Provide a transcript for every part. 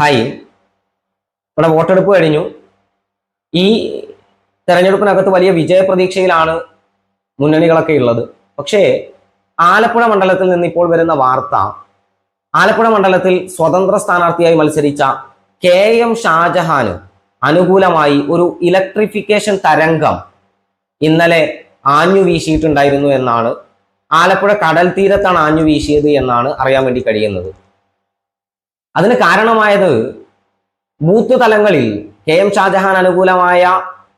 Hi. ഇവിടെ വോട്ടെടുപ്പ് കഴിഞ്ഞു. ഈ തെരഞ്ഞെടുപ്പിനകത്ത് വലിയ വിജയപ്രതീക്ഷയിലാണ് മുന്നണികളൊക്കെ ഉള്ളത്. പക്ഷേ ആലപ്പുഴ മണ്ഡലത്തിൽ നിന്ന് ഇപ്പോൾ വരുന്ന വാർത്ത ആലപ്പുഴ മണ്ഡലത്തിൽ സ്വതന്ത്ര സ്ഥാനാർത്ഥിയായി മത്സരിച്ച കെ എം ഷാജഹാന് അനുകൂലമായി ഒരു ഇലക്ട്രിഫിക്കേഷൻ തരംഗം ഇന്നലെ ആഞ്ഞു വീശിയിട്ടുണ്ടായിരുന്നു എന്നാണ്. ആലപ്പുഴ കടൽ തീരത്താണ് ആഞ്ഞു വീശിയത് എന്നാണ് അറിയാൻ വേണ്ടി കഴിയുന്നത്. അതിന് കാരണമായത് ബൂത്ത് തലങ്ങളിൽ കെ എം ഷാജഹാൻ അനുകൂലമായ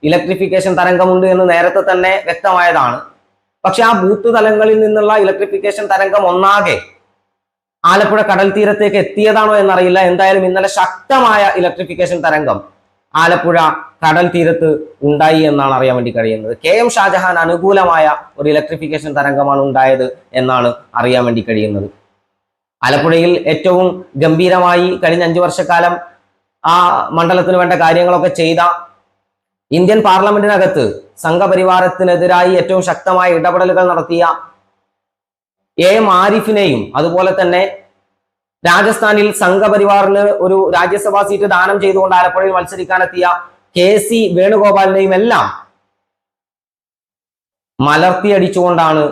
ഇലക്ട്രിഫിക്കേഷൻ തരംഗമുണ്ട് എന്ന് നേരത്തെ തന്നെ വ്യക്തമായതാണ്. പക്ഷെ ആ ബൂത്ത് തലങ്ങളിൽ നിന്നുള്ള ഇലക്ട്രിഫിക്കേഷൻ തരംഗം ഒന്നാകെ ആലപ്പുഴ കടൽ തീരത്തേക്ക് എത്തിയതാണോ എന്നറിയില്ല. എന്തായാലും ഇന്നലെ ശക്തമായ ഇലക്ട്രിഫിക്കേഷൻ തരംഗം ആലപ്പുഴ കടൽ തീരത്ത് ഉണ്ടായി എന്നാണ് അറിയാൻ വേണ്ടി കഴിയുന്നത്. കെ എം ഷാജഹാൻ അനുകൂലമായ ഒരു ഇലക്ട്രിഫിക്കേഷൻ തരംഗമാണ് ഉണ്ടായത് എന്നാണ് അറിയാൻ വേണ്ടി കഴിയുന്നത്. ആലപ്പുഴയിൽ ഏറ്റവും ഗംഭീരമായി കഴിഞ്ഞ അഞ്ചു വർഷക്കാലം ആ മണ്ഡലത്തിന് വേണ്ട കാര്യങ്ങളൊക്കെ ചെയ്ത ഇന്ത്യൻ പാർലമെന്റിനകത്ത് സംഘപരിവാരത്തിനെതിരായി ഏറ്റവും ശക്തമായ ഇടപെടലുകൾ നടത്തിയ എ എം ആരിഫിനെയും അതുപോലെ തന്നെ രാജസ്ഥാനിൽ സംഘപരിവാറിന് ഒരു രാജ്യസഭാ സീറ്റ് ദാനം ചെയ്തുകൊണ്ട് ആലപ്പുഴയിൽ മത്സരിക്കാനെത്തിയ കെ സി വേണുഗോപാലിനെയും എല്ലാം മലർത്തിയടിച്ചുകൊണ്ടാണ്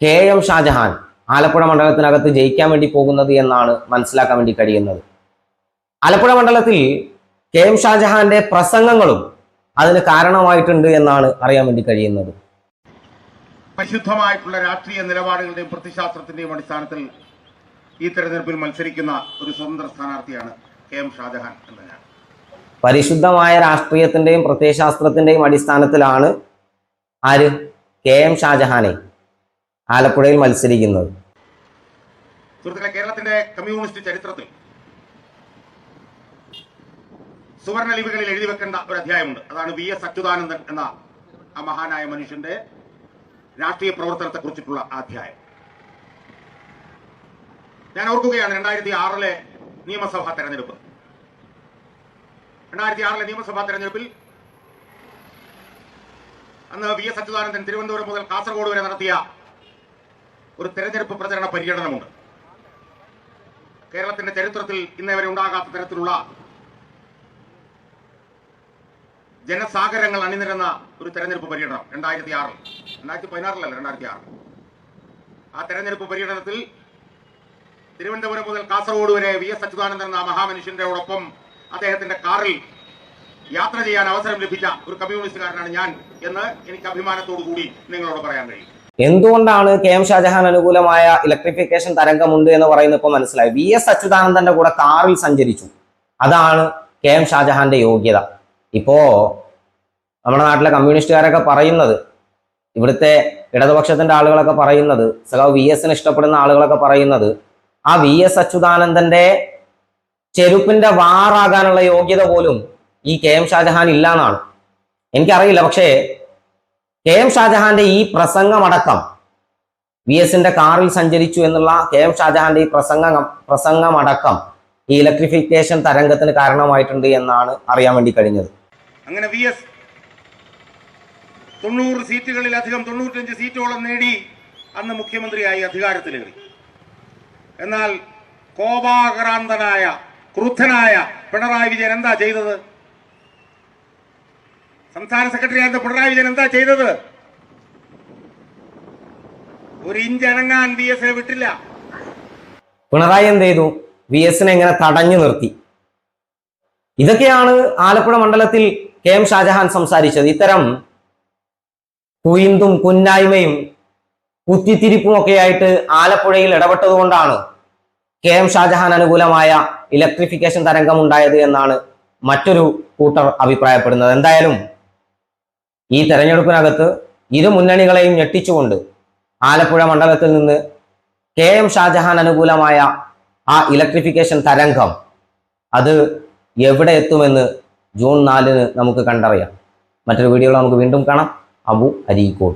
കെ എം ഷാജഹാൻ ആലപ്പുഴ മണ്ഡലത്തിനകത്ത് ജയിക്കാൻ വേണ്ടി പോകുന്നത് എന്നാണ് മനസ്സിലാക്കാൻ വേണ്ടി കഴിയുന്നത്. ആലപ്പുഴ മണ്ഡലത്തിൽ കെ എം ഷാജഹാന്റെ പ്രസംഗങ്ങളും അതിന് കാരണമായിട്ടുണ്ട് എന്നാണ് അറിയാൻ വേണ്ടി കഴിയുന്നത്. പരിശുദ്ധമായിട്ടുള്ള രാഷ്ട്രീയ നിലപാടുകളുടെയും പ്രതിശാസ്ത്രത്തിന്റെയും അടിസ്ഥാനത്തിൽ ഈ തെരഞ്ഞെടുപ്പിൽ മത്സരിക്കുന്ന ഒരു സ്വതന്ത്ര സ്ഥാനാർത്ഥിയാണ് കെ എം ഷാജഹാൻ എന്ന പരിശുദ്ധമായ രാഷ്ട്രീയത്തിന്റെയും പ്രത്യയശാസ്ത്രത്തിന്റെയും അടിസ്ഥാനത്തിലാണ് ആര്? കെ എം ഷാജഹാനെ ആലപ്പുഴയിൽ മത്സരിക്കുന്നത്. സുഹൃത്തുക്കളെ കേരളത്തിന്റെ കമ്മ്യൂണിസ്റ്റ് ചരിത്രത്തിൽ സുവർണ ലിപികളിൽ എഴുതി വെക്കേണ്ട ഒരു അധ്യായമുണ്ട്. അതാണ് വി എസ് അച്യുതാനന്ദൻ എന്ന ആ മഹാനായ മനുഷ്യന്റെ രാഷ്ട്രീയ പ്രവർത്തനത്തെ കുറിച്ചിട്ടുള്ള അധ്യായം. ഞാൻ ഓർക്കുകയാണ് രണ്ടായിരത്തി ആറിലെ നിയമസഭാ തെരഞ്ഞെടുപ്പ്. രണ്ടായിരത്തി ആറിലെ നിയമസഭാ തെരഞ്ഞെടുപ്പിൽ അന്ന് വി എസ് അച്യുതാനന്ദൻ തിരുവനന്തപുരം മുതൽ കാസർഗോഡ് വരെ നടത്തിയ ഒരു തെരഞ്ഞെടുപ്പ് പ്രചരണ പര്യടനമുണ്ട്. കേരളത്തിന്റെ ചരിത്രത്തിൽ ഇന്നേവരെ ഉണ്ടാകാത്ത തരത്തിലുള്ള ജനസാഗരങ്ങൾ അണിനിരന്ന ഒരു തെരഞ്ഞെടുപ്പ് പര്യടനം രണ്ടായിരത്തി ആറിൽ രണ്ടായിരത്തി പതിനാറിലല്ല രണ്ടായിരത്തി ആറ് ആ തെരഞ്ഞെടുപ്പ് പര്യടനത്തിൽ തിരുവനന്തപുരം മുതൽ കാസർഗോഡ് വരെ വി എസ് അച്യുതാനന്ദൻ എന്ന മഹാമനുഷ്യന്റെ ഒപ്പം അദ്ദേഹത്തിന്റെ കാറിൽ യാത്ര ചെയ്യാൻ അവസരം ലഭിച്ച ഒരു കമ്മ്യൂണിസ്റ്റുകാരനാണ് ഞാൻ എന്ന് എനിക്ക് അഭിമാനത്തോടു കൂടി നിങ്ങളോട് പറയാൻ കഴിയും. എന്തുകൊണ്ടാണ് കെ എം ഷാജഹാൻ അനുകൂലമായ ഇലക്ട്രിഫിക്കേഷൻ തരംഗമുണ്ട് എന്ന് പറയുന്നത് ഇപ്പോൾ മനസ്സിലായി. വി എസ് അച്യുതാനന്ദന്റെ കൂടെ കാറിൽ സഞ്ചരിച്ചു. അതാണ് കെ എം ഷാജഹാന്റെ യോഗ്യത. ഇപ്പോ നമ്മുടെ നാട്ടിലെ കമ്മ്യൂണിസ്റ്റുകാരൊക്കെ പറയുന്നത് ഇവിടുത്തെ ഇടതുപക്ഷത്തിന്റെ ആളുകളൊക്കെ പറയുന്നത് സഖാവ് വി എസിന് ഇഷ്ടപ്പെടുന്ന ആളുകളൊക്കെ പറയുന്നത് ആ വി എസ് അച്യുതാനന്ദന്റെ ചെരുപ്പിന്റെ വാറാകാനുള്ള യോഗ്യത പോലും ഈ കെ എം ഷാജഹാൻ ഇല്ല എന്നാണ് എനിക്കറിയില്ല പക്ഷേ കെ എം ഷാജഹാന്റെ ഈ പ്രസംഗമടക്കം വി എസിന്റെ കാറിൽ സഞ്ചരിച്ചു എന്നുള്ള കെ എം ഷാജഹാന്റെ ഈ പ്രസംഗം പ്രസംഗമടക്കം ഈ ഇലക്ട്രിഫിക്കേഷൻ തരംഗത്തിന് കാരണമായിട്ടുണ്ട് എന്നാണ് അറിയാൻ വേണ്ടി കഴിഞ്ഞത്. അങ്ങനെ വി എസ് തൊണ്ണൂറ് സീറ്റുകളിലധികം തൊണ്ണൂറ്റഞ്ച് സീറ്റോളം നേടി അന്ന് മുഖ്യമന്ത്രിയായി അധികാരത്തിലേറി. എന്നാൽ കോപാക്രാന്തനായ ക്രുദ്ധനായ പിണറായി വിജയൻ എന്താ ചെയ്തത്? സംസ്ഥാന സെക്രട്ടറി ആയിരുന്ന പിണറായി വിജയൻ എന്താ ചെയ്തത്? ഒരു ഇഞ്ച് അനങ്ങാൻ വി എസിനെ വിട്ടില്ല. പിണറായി എന്ത് ചെയ്തു? വി എസിനെ എങ്ങനെ തടഞ്ഞു നിർത്തി. ഇതൊക്കെയാണ് ആലപ്പുഴ മണ്ഡലത്തിൽ കെ എം ഷാജഹാൻ സംസാരിച്ചത്. ഇത്തരം കുയിന്തും കുന്നായ്മയും കുത്തിത്തിരിപ്പും ഒക്കെ ആയിട്ട് ആലപ്പുഴയിൽ ഇടപെട്ടതുകൊണ്ടാണ് കെ എം ഷാജഹാൻ അനുകൂലമായ ഇലക്ട്രിഫിക്കേഷൻ തരംഗം ഉണ്ടായത് എന്നാണ് മറ്റൊരു കൂട്ടർ അഭിപ്രായപ്പെടുന്നത്. എന്തായാലും ഈ തെരഞ്ഞെടുപ്പിനകത്ത് ഇരു മുന്നണികളെയും ഞെട്ടിച്ചുകൊണ്ട് ആലപ്പുഴ മണ്ഡലത്തിൽ നിന്ന് കെ എം ഷാജഹാൻ അനുകൂലമായ ആ ഇലക്ട്രിഫിക്കേഷൻ തരംഗം അത് എവിടെ എത്തുമെന്ന് ജൂൺ നാലിന് നമുക്ക് കണ്ടറിയാം. മറ്റൊരു വീഡിയോയിൽ നമുക്ക് വീണ്ടും കാണാം. അബു അരീക്കോട്.